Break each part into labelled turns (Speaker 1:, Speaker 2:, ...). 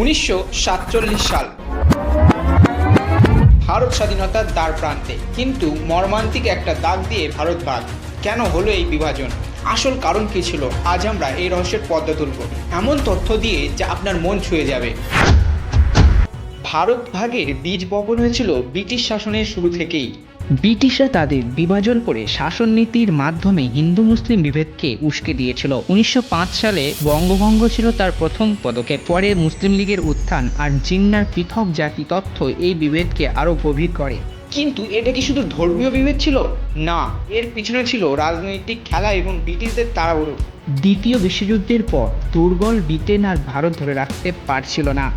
Speaker 1: উনিশশো সাতচল্লিশ সাল। ভারত স্বাধীনতার দ্বার প্রান্তে। কিন্তু মর্মান্তিক একটা দাগ দিয়ে ভারত ভাগ কেন হলো এই বিভাজন? আসল কারণ কি ছিল? আজ আমরা এই রহস্যের পদ্মা তুলব। এমন তথ্য দিয়ে যা আপনার মন ছুঁয়ে যাবে। ভারত ভাগের বীজ বপন হয়েছিল ব্রিটিশ শাসনের শুরু থেকেই।
Speaker 2: ব্রিটিশরা তাদের বিভাজন করে শাসন নীতির মাধ্যমে হিন্দু মুসলিম বিভেদকে উস্কে দিয়েছিল। উনিশশো পাঁচ সালে বঙ্গভঙ্গ ছিল তার প্রথম পদক্ষেপ। পরে মুসলিম লীগের উত্থান আর জিন্নার পৃথক জাতি তথ্য এই বিভেদকে আরও গভীর করে।
Speaker 1: কিন্তু এটা কি শুধু ধর্মীয় বিভেদ ছিল? না, এর পিছনে ছিল রাজনৈতিক খেলা এবং ব্রিটিশদের তাড়াহুড়ো।
Speaker 2: দ্বিতীয় বিশ্বযুদ্ধের পর দুর্বল ব্রিটেন আর ভারত ধরে রাখতে পারছিল না।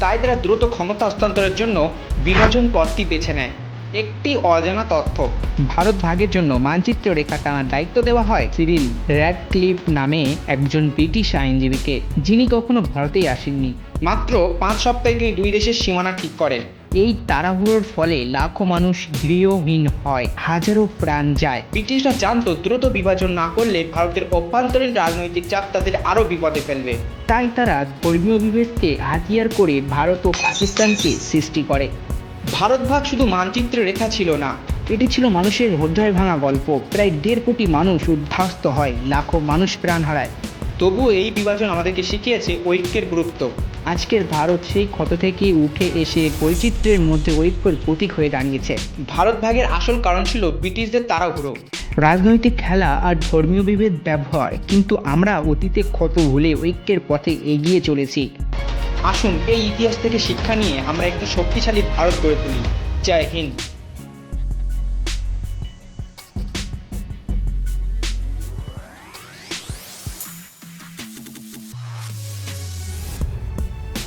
Speaker 1: তাই তারা দ্রুত ক্ষমতা হস্তান্তরের জন্য বিভাজন পথটি বেছে নেয়। একটি অজানা তথ্য।
Speaker 2: ভারত ভাগের জন্য মানচিত্র রেখা টানার দায়িত্ব দেওয়া হয় সিরিল র্যাডক্লিফ নামে একজন ব্রিটিশ আইনজীবীকে, যিনি কখনো ভারতেই আসেননি।
Speaker 1: মাত্র পাঁচ সপ্তাহে তিনি দুই দেশের সীমানা ঠিক করেন।
Speaker 2: এই তাড়াহুড়োর ফলে লাখো মানুষ গৃহহীন হয়, হাজারো প্রাণ যায়।
Speaker 1: ব্রিটিশরা জানতো দ্রুত বিভাজন না করলে ভারতের অভ্যন্তরীণ রাজনৈতিক চাপ তাদের আরও বিপদে ফেলবে।
Speaker 2: তাই তারা ধর্মীয় বিভেদকে হাতিয়ার করে ভারত ও পাকিস্তানকে সৃষ্টি করে।
Speaker 1: ভারত ভাগ শুধু মানচিত্রে রেখা ছিল না,
Speaker 2: এটি ছিল মানুষের হৃদয় ভাঙা গল্প। প্রায় দেড় কোটি মানুষ উদ্ধাস্ত হয়, লাখো মানুষ প্রাণ হারায়।
Speaker 1: তবুও এই বিভাজন আমাদেরকে শিখিয়েছে ঐক্যের গুরুত্ব।
Speaker 2: আজকের ভারত সেই ক্ষত থেকে উঠে এসে বৈচিত্র্যের মধ্যে ঐক্যের প্রতীক হয়ে দাঁড়িয়েছে।
Speaker 1: ভারত ভাগের আসল কারণ ছিল ব্রিটিশদের তাড়াহুড়ো।
Speaker 2: রাজনৈতিক খেলা আর ধর্মীয় বিভেদ ব্যবহার, কিন্তু আমরা অতীতে ক্ষত ভুলে ঐক্যের পথে এগিয়ে চলেছি।
Speaker 1: আসুন এই ইতিহাস থেকে শিক্ষা নিয়ে আমরা একটি শক্তিশালী ভারত গড়ে তুলি। জয় হিন্দ।